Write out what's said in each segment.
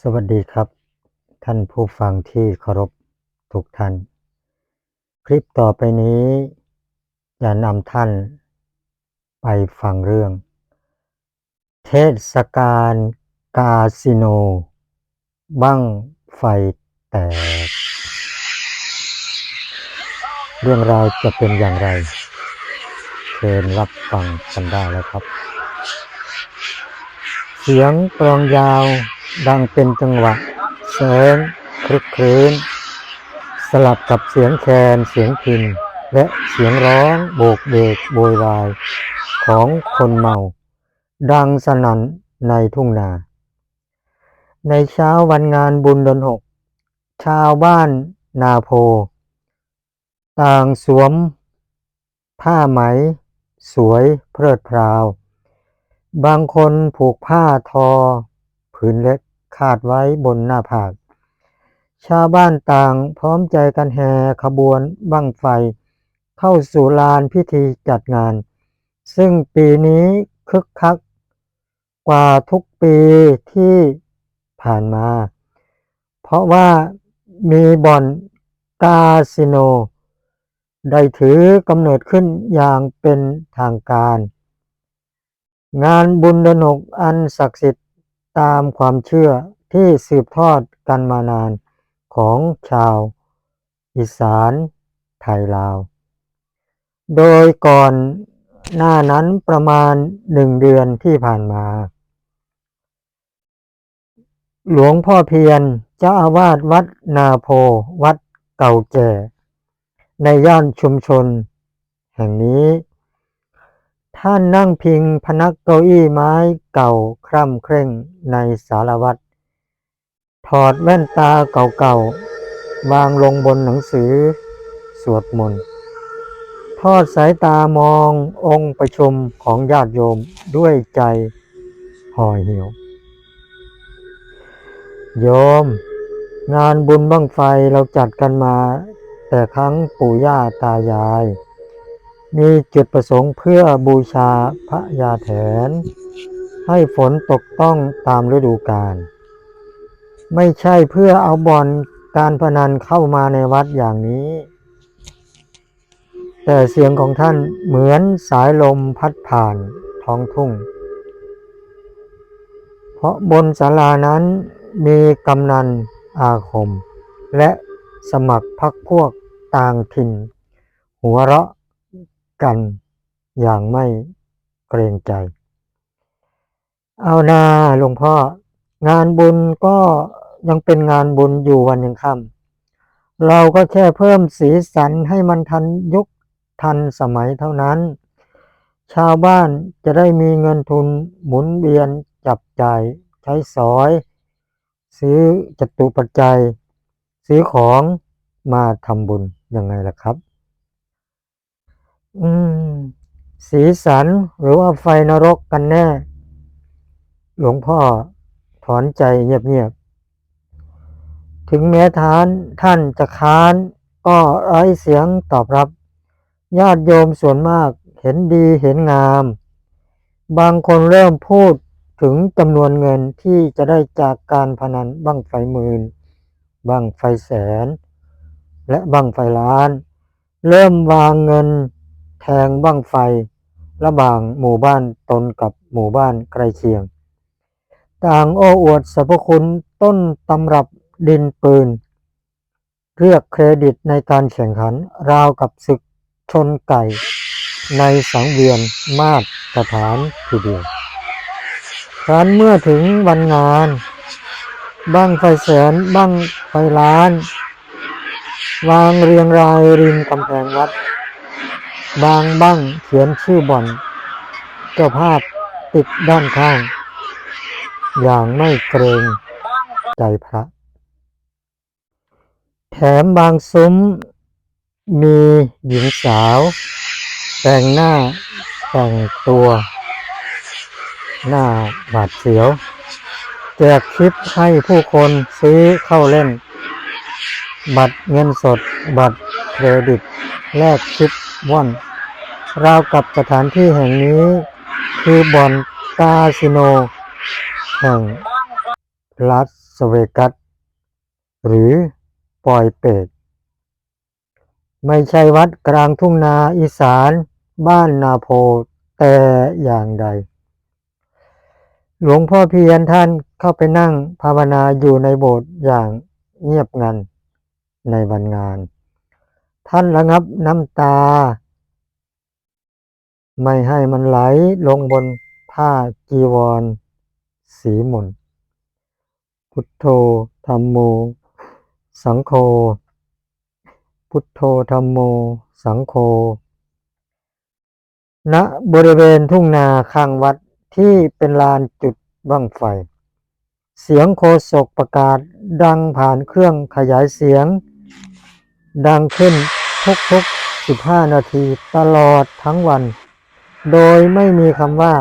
สวัสดีครับ ท่านผู้ฟังที่เคารพทุกท่าน คลิปต่อไปนี้จะนำท่านไปฟังเรื่อง เทศกาลกาสิโนบั้งไฟแตก เรื่องราวจะเป็นอย่างไรเชิญรับฟังกันได้แล้วครับ เสียงกลองยาวดังเป็นจังหวะเสียงครึกครื้น สลับกับเสียงแคนเสียงพิน และเสียงร้องโบกเบกโวยวาย ของคนเมา ดังสนั่นในทุ่งนา ในเช้าวันงานบุญเดือนหก ชาวบ้านนาโพ ต่างสวม ผ้าไหม สวยเพลิดเพราว บางคนผูกผ้าทอ ผืนเล็กคาดไว้บนหน้าผาก ชาวบ้านต่างพร้อมใจกันแห่ขบวนบั้งไฟ เข้าสู่ลานพิธีจัดงาน ซึ่งปีนี้คึกคักกว่าทุกปีที่ผ่านมา เพราะว่ามีบ่อนคาสิโน ได้ถือกำเนิดขึ้นอย่างเป็นทางการ งานบุญดนกอันศักดิ์สิทธิ์ตามความเชื่อที่สืบทอดกันมานานของชาว อีสานไทยลาว โดยก่อนหน้านั้นประมาณหนึ่งเดือนที่ผ่านมา หลวงพ่อเพียรเจ้าอาวาสวัดนาโพวัดเก่าแก่ ในย่านชุมชน แห่งนี้ ท่านนั่งพิงพนักเก้าอี้ไม้เก่าคร่ำเคร่งในสารวัตรถอดแว่นตาเก่าๆ วางลงบนหนังสือ สวดมนต์ทอดสายตามององค์ประชุมของญาติโยมด้วยใจห่อเหี่ยว โยม งานบุญบั้งไฟเราจัดกันมา แต่ครั้งปู่ย่าตายาย มีจุดประสงค์เพื่อบูชาพระยาแถน ให้ฝนตกต้องตามฤดูกาลไม่ใช่เพื่อเอาบอนการพนันเข้ามาในวัดอย่างนี้ แต่เสียงของท่านเหมือนสายลมพัดผ่านท้องทุ่ง เพราะบนศาลานั้นมีกำนันอาคม และสมัครพักพวกต่างถิ่น หัวเราะ กันอย่างไม่เกรงใจ เอานาหลวงพ่องานบุญก็ยังเป็นงานบุญอยู่วันยังค่ำเราก็แค่เพิ่มสีสันให้มันทันยุคทันสมัยเท่านั้น ชาวบ้านจะได้มีเงินทุนหมุนเวียนจับจ่ายใช้สอย ซื้อจตุปัจจัย ซื้อของมาทำบุญยังไงล่ะครับ อืม สีสันหรือว่าไฟนรกกันแน่ หลวงพ่อถอนใจเงียบๆ ถึงแม้ทานท่านจะค้าน ก็ไร้เสียงตอบรับ ญาติโยมส่วนมากเห็นดีเห็นงาม บางคนเริ่มพูดถึงจำนวนเงินที่จะได้จากการพนันบั้งไฟหมื่นบั้งไฟแสน และบั้งไฟล้าน เริ่มวางเงิน งบั้งไฟ ระหว่างหมู่บ้านตนกับหมู่บ้านใกล้เคียง ต่างโอ้อวดสรรพคุณต้นตำรับดินปืน เรียกเครดิตในการแข่งขันราวกับศึกชนไก่ ในสังเวียนมาตรฐานทีเดียวครั้นเมื่อถึงวันงานบั้งไฟแสนบั้งไฟล้าน วางเรียงรายริมกำแพงวัด บางบั้งเขียนชื่อบ่อน เจ้าภาพติดด้านข้าง อย่างไม่เกรงใจพระ แถมบางซุ้มมีหญิงสาว แต่งหน้าแต่งตัว หน้าบาดเสียว แจกคลิปให้ผู้คนซื้อเข้าเล่น บัตรเงินสดบัตร เครดิต แลกคลิปว่อน ราวกับสถานที่แห่งนี้ คือบ่อนคาสิโน แห่งลาสเวกัส หรือปอยเปตไม่ใช่วัดกลางทุ่งนาอีสานบ้านนาโพแต่อย่างใด หลวงพ่อเพียรท่านเข้าไปนั่งภาวนาอยู่ในโบสถ์อย่างเงียบงันในวันงาน ท่านระงับน้ำตา ไม่ให้มันไหลลงบนผ้าจีวร สีหมุนพุทโธธรรมโม สังโฆพุทโธธรรมโม สังโฆณบริเวณทุ่งนาข้างวัดที่เป็นลานจุดบังไฟ เสียงโคศกประกาศดังผ่านเครื่องขยายเสียง ดังขึ้น ทุกๆ 15 นาทีตลอดทั้งวัน โดยไม่มีคำว่า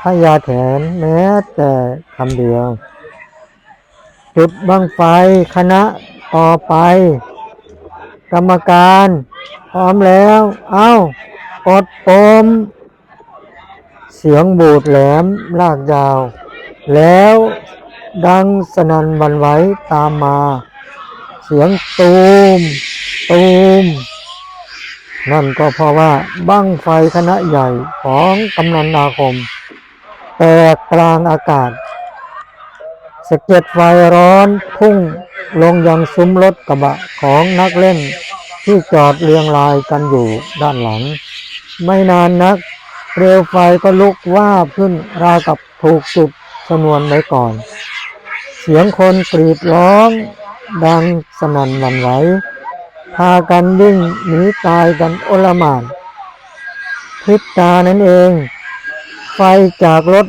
พยาแถนแม้แต่คำเดียว จุดบังไฟคณะต่อไป กรรมการพร้อมแล้ว เอ้าอดปม เสียงบูดแหลมลากยาว แล้วดังสนั่นหวันไหวตามมา เสียงตูม ตูม นั่นก็เพราะว่าบั้งไฟคณะใหญ่ของกำนันนาคม แตกกลางอากาศสะเก็ดไฟร้อนพุ่งลงยังซุ้มรถกระบะของนักเล่นที่จอดเรียงรายกันอยู่ด้านหลัง ไม่นานนักเปลวไฟก็ลุกวาบขึ้นราวกับถูกจุดชนวนไว้ก่อน เสียงคนกรีดร้อง ดังสนั่นหวั่นไหว พากันวิ่งหนีตายกันโอลหมานพริบตานั่นเอง ไฟจากรถ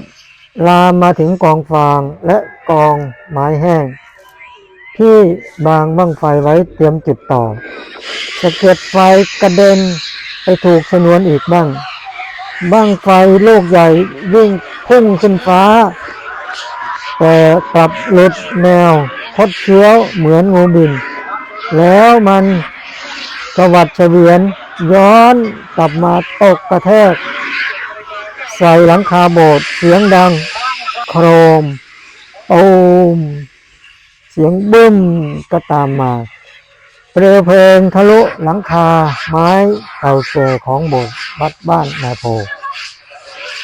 ลามมาถึงกองฟางและกองไม้แห้ง ที่บางบังไฟไว้เตรียมจุดต่อสะเก็ดไฟกระเด็นไปถูกชนวนอีกบ้างบั้งไฟลูกใหญ่วิ่งพุ่งขึ้นฟ้า แต่กลับหลุดแนวคดเคี้ยวเหมือนงูบิน แล้วมัน กวัดเฉวียนย้อนกลับมาตกกระแทก ใส่หลังคาโบสถ์เสียงดัง โครมโอม เสียงบึ้มก็ตามมาเปลวเพลิงทะลุหลังคาไม้เก่าแก่ของโบสถ์วัดบ้านนาโพ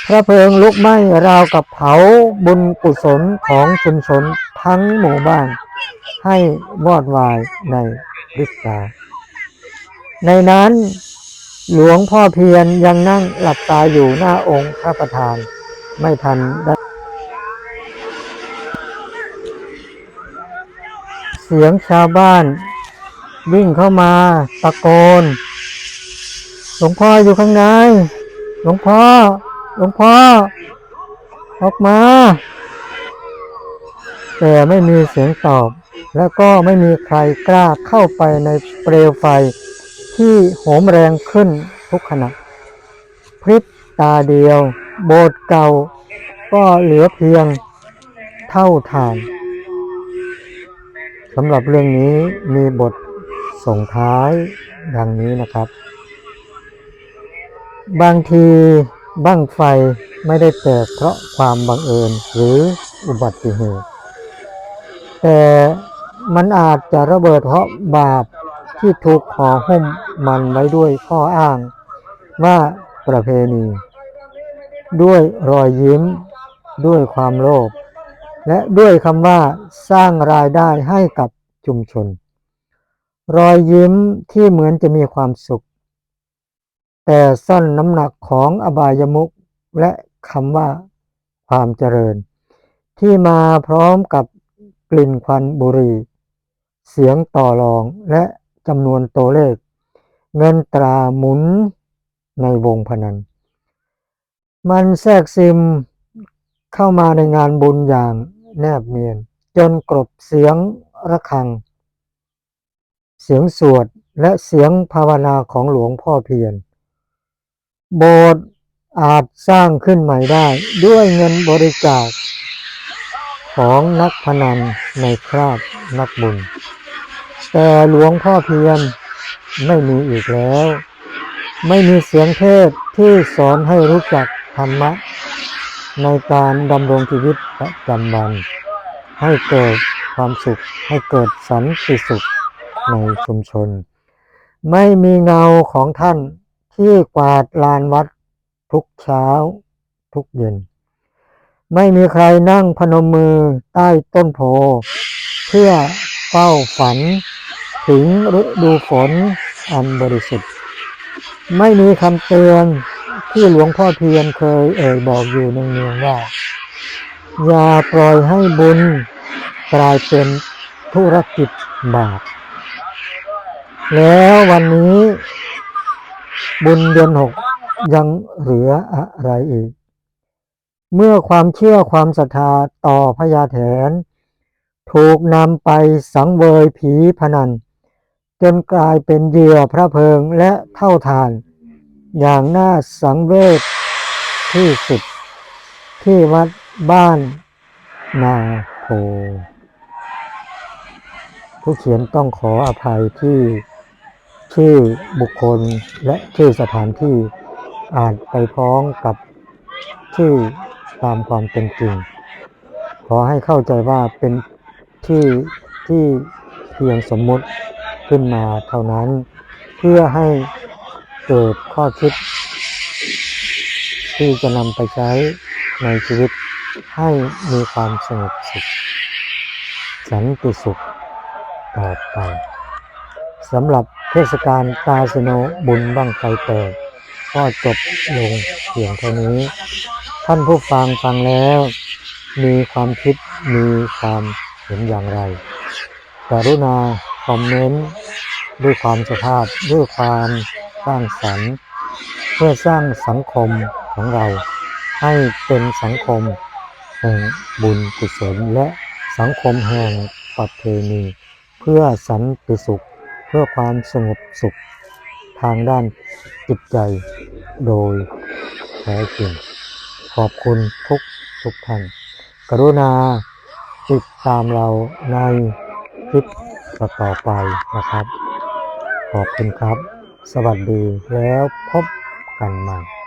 พระเพลิงลุกไหม้ราวกับเผาบุญกุศลของชุมชนทั้งหมู่บ้าน ให้วอดวายในพริบตา ในนั้นหลวงพ่อเพียรยังนั่งหลับตาอยู่หน้าองค์พระประธาน ไม่ทันได้เสียงชาวบ้าน วิ่งเข้ามาตะโกน หลวงพ่ออยู่ข้างใน หลวงพ่อ หลวงพ่อ ออกมา แต่ไม่มีเสียงตอบ และก็ไม่มีใครกล้าเข้าไปในเปลวไฟ ที่โหมแรงขึ้นทุกขณะ พริบตาเดียว โบสถ์เก่า ก็เหลือเพียงเท่าฐานสำหรับเรื่องนี้มีบทส่งท้ายดังนี้นะครับ บางทีบั้งไฟไม่ได้แตกเพราะความบังเอิญหรืออุบัติเหตุ แต่มันอาจจะระเบิดเพราะบาป ที่ถูกห่อหุ้มมันไว้ด้วยข้ออ้าง ว่าประเพณี ด้วยรอยยิ้ม ด้วยความโลภและด้วยคำว่าสร้างรายได้ให้กับชุมชน รอยยิ้มที่เหมือนจะมีความสุข แต่ซ่อนน้ำหนักของอบายมุขและคำว่าความเจริญ ที่มาพร้อมกับกลิ่นควันบุหรี่เสียงต่อรองและ จำนวนตัวเลข เงินตราหมุนในวงพนัน มันแทรกซึมเข้ามาในงานบุญอย่างแนบเนียน จนกลบเสียงระฆัง เสียงสวดและเสียงภาวนาของหลวงพ่อเพียรโบสถ์อาจสร้างขึ้นใหม่ได้ด้วยเงินบริจาคของนักพนันในคราบนักบุญ แต่หลวงพ่อเพียรไม่มีอีกแล้ว ไม่มีเสียงเทศที่สอนให้รู้จักธรรมะ ในการดำรงชีวิตประจำวัน ให้เกิดความสุข ให้เกิดสันติสุขในชุมชน ไม่มีเงาของท่านที่กวาดลานวัดทุกเช้าทุกเย็น ไม่มีใครนั่งพนมมือใต้ต้นโพเพื่อเฝ้าฝัน ถึงฤดูฝนอันบริสุทธิ์ ไม่มีคำเตือนที่หลวงพ่อเทียนเคยเอ่ยบอกอยู่เนืองๆว่า อย่าปล่อยให้บุญกลายเป็นธุรกิจบาป แล้ววันนี้ บุญเดือนหกยังเหลืออะไรอีก เมื่อความเชื่อความศรัทธาต่อพญาแถน ถูกนำไปสังเวยผีพนัน จนกลายเป็นเหยื่อพระเพลิงและเท่าทาน อย่างน่าสังเวชที่สุด ที่วัดบ้านนาโพผู้เขียนต้องขออภัยที่ชื่อบุคคลและชื่อสถานที่อ่านไปพ้องกับชื่อตามความเป็นจริง ขอให้เข้าใจว่าเป็นชื่อที่เพียงสมมุติ ขึ้นมาเท่านั้น เพื่อให้เกิดข้อคิด ที่จะนำไปใช้ในชีวิตให้มีความสงบสุข สันติสุขต่อไปสำหรับเทศกาลกาสโนบุญบั้งไฟแตกก็จบลงเพียงเท่านี้ ท่านผู้ฟังฟังแล้ว มีความคิดมีความเห็นอย่างไร กรุณาคอมเมนต์ด้วยความสุภาพด้วยความสร้างสรรค์เพื่อสร้างสังคมของเรา ให้เป็นสังคมแห่งบุญกุศลและสังคมแห่งประเพณีเพื่อสันติสุข เพื่อความสงบสุข ทางด้านจิตใจโดยแท้จริงขอบคุณทุกทุกท่าน กรุณาติดตามเราใน คลิปต่อๆไปนะครับ ขอบคุณครับ สวัสดีแล้วพบกันใหม่